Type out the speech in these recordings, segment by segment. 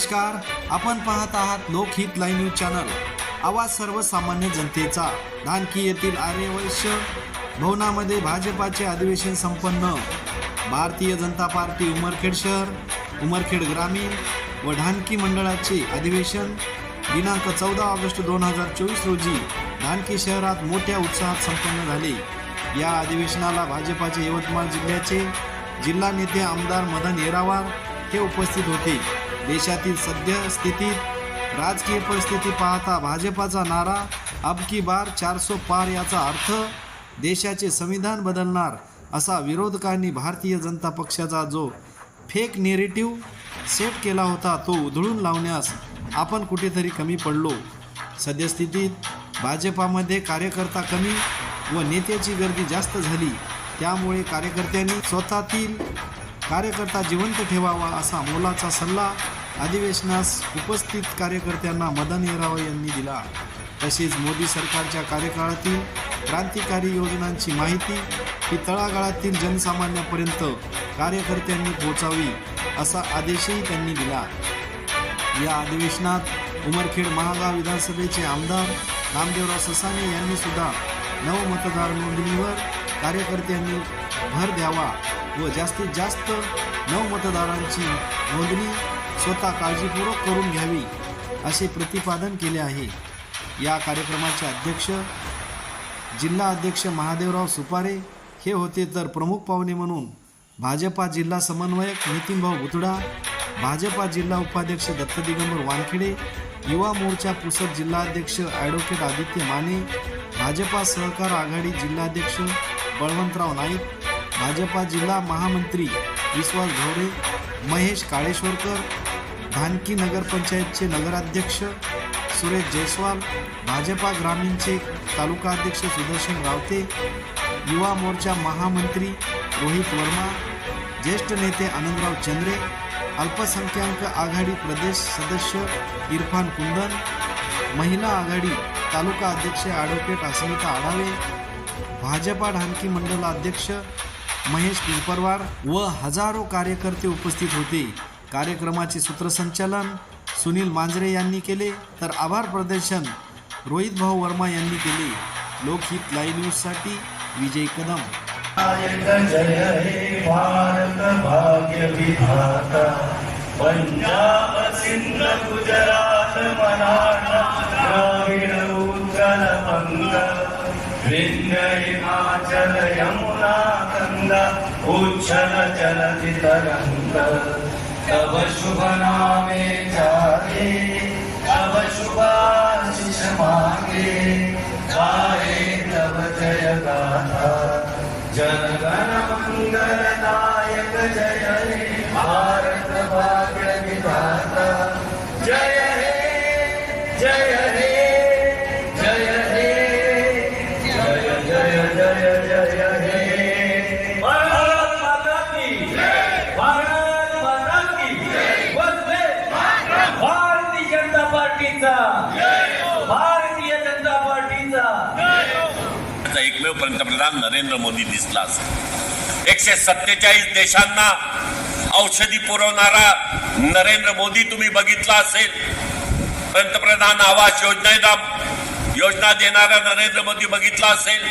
नमस्कार. आपण पाहत आहात लोकहित लाईव्ह न्यूज चॅनल. आवाज सर्वसामान्य जनतेचा. धानकी येथील आर्यवैश्य भवनामध्ये भाजपाचे अधिवेशन संपन्न. भारतीय जनता पार्टी उमरखेड शहर उमरखेड ग्रामीण व ढानकी मंडळाचे अधिवेशन दिनांक चौदा ऑगस्ट दोन हजार चोवीस रोजी ढानकी शहरात मोठ्या उत्साहात संपन्न झाले. या अधिवेशनाला भाजपाचे यवतमाळ जिल्ह्याचे जिल्हा नेते आमदार मदन येरावार हे उपस्थित होते. देशातील सद्यस्थितीत राजकीय परिस्थिती पाहता भाजपाचा नारा अब की बार चारसो पार याचा अर्थ देशाचे संविधान बदलणार असा विरोधकांनी भारतीय जनता पक्षाचा जो फेक नेरेटिव्ह सेट केला होता तो उधळून लावण्यास आपण कुठेतरी कमी पडलो. सद्यस्थितीत भाजपामध्ये कार्यकर्ता कमी व नेत्याची गर्दी जास्त झाली. त्यामुळे कार्यकर्त्यांनी स्वतःतील कार्यकर्ता जिवंत ठेवावा असा मोलाचा सल्ला अधिवेशनास उपस्थित कार्यकर्त्यांना मदन येराव यांनी दिला. तसेच मोदी सरकारच्या कार्यकाळातील क्रांतिकारी योजनांची माहिती ही तळागाळातील जनसामान्यापर्यंत कार्यकर्त्यांनी पोहोचावी असा आदेशही त्यांनी दिला. या अधिवेशनात उमरखेड महागाव विधानसभेचे आमदार नामदेवराव ससाने यांनी सुद्धा नवमतदार नोंदणीवर कार्यकर्त्यांनी भर द्यावा व जास्तीत जास्त नवमतदारांची नोंदणी स्वतः काळजीपूर्वक करून घ्यावी असे प्रतिपादन केले आहे. या कार्यक्रमाचे अध्यक्ष जिल्हा अध्यक्ष महादेवराव सुपारे हे होते तर प्रमुख पाहुणे म्हणून भाजपा जिल्हा समन्वयक नितीनभाऊ भुतडा भाजपा जिल्हा उपाध्यक्ष दत्त दिगंबर वानखेडे युवा मोर्चा पुसद जिल्हाध्यक्ष ॲडव्होकेट आदित्य माने भाजपा सहकार आघाडी जिल्हाध्यक्ष बळवंतराव नाईक भाजपा जिल्हा महामंत्री विश्वास घोडे महेश काळेश्वरकर धानकी नगरपंचायतचे नगराध्यक्ष सुरेश जयस्वाल भाजपा ग्रामीणचे तालुका अध्यक्ष सुदर्शन रावते युवा मोर्चा महामंत्री रोहित वर्मा ज्येष्ठ नेते आनंदराव चंद्रे अल्पसंख्याक आघाडी प्रदेश सदस्य इरफान कुंदन महिला आघाडी तालुका अध्यक्ष ॲडव्होकेट अस्मिता आढावे भाजपा ढानकी मंडल अध्यक्ष महेश पिंपरवार व हजारो कार्यकर्ते उपस्थित होते. कार्यक्रमाचे सूत्रसंचालन सुनील मांजरे यांनी केले तर आभार प्रदर्शन रोहित भाऊ वर्मा यांनी केले. लोकहित लाईव्ह न्यूजसाठी विजय कदम. जय हे भारत भाग्य विधाता. पंजाब सिंध गुजरात मराठा द्राविड विंध्य हिमाचल यमुना गंगा उच्छल जलधि तरंग तव शुभ नामे जागे एकमेव पंतप्रधान नरेंद्र मोदी दिसला असेल. एकशे सत्तेचाळीस देशांना औषधी पुरवणारा नरेंद्र मोदी तुम्ही बघितला असेल. पंतप्रधान आवास योजनेला योजना देणारा नरेंद्र मोदी बघितला असेल.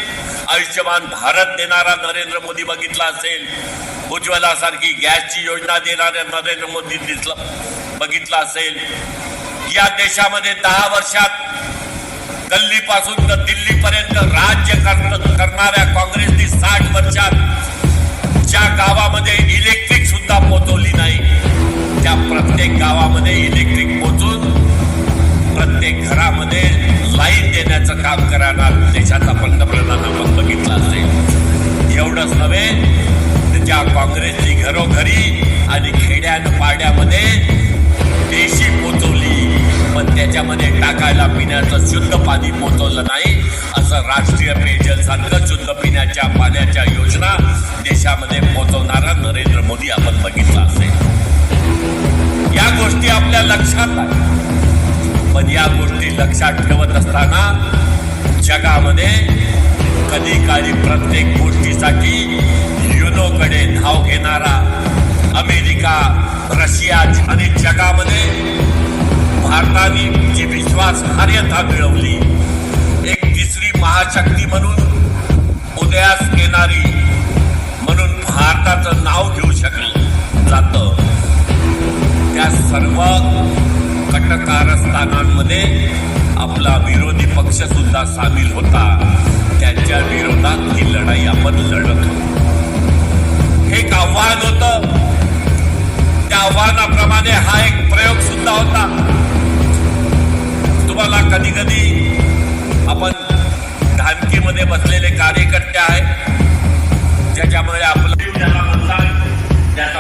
आयुष्यमान भारत देणारा नरेंद्र मोदी बघितला असेल. उज्ज्वला सारखी गॅसची योजना देणाऱ्या नरेंद्र मोदी दिसला बघितला असेल. या देशामध्ये दहा वर्षात गल्लीपासून तर दिल्लीपर्यंत राज्य करणाऱ्या काँग्रेसने साठ वर्षात ज्या गावामध्ये इलेक्ट्रिक सुद्धा पोहोचवली नाही त्या प्रत्येक गावामध्ये इलेक्ट्रिक पोहोचून प्रत्येक घरामध्ये लाईन देण्याचं काम करायला देशाचा पंतप्रधान आपण बघितला असेल. एवढंच नव्हे तर ज्या काँग्रेसची घरोघरी आणि खेड्यान पाड्यामध्ये देशी पोचवली पण त्याच्यामध्ये टाकायला पिण्याचं शुद्ध पाणी पोचवलं नाही. असं राष्ट्रीय पेयजल सारखं शुद्ध पिण्याच्या पाण्याच्या योजना देशामध्ये पोचवणारा नरेंद्र मोदी आपण बघितला असेल. या गोष्टी आपल्या लक्षात आहे पण या गोष्टी लक्षात ठेवत असताना जगामध्ये कधी काळी प्रत्येक गोष्टीसाठी युनोकडे धाव घेणारा अमेरिका रशिया आणि जगामध्ये भारताने जी विश्वासार्हता मिळवली. एक तिसरी महाशक्ती म्हणून उदयास येणारी म्हणून भारताचं नाव घेऊ शकलं जातं. त्या सर्व कटकारस्थानांमध्ये आपला विरोधी पक्ष सुद्धा सामील होता. त्यांच्या विरोधात ही लढाई आपण लढत होतो. खानकीमध्ये बसलेले कार्यकर्ते आहेत. ज्याच्यामुळे आपलं त्याचा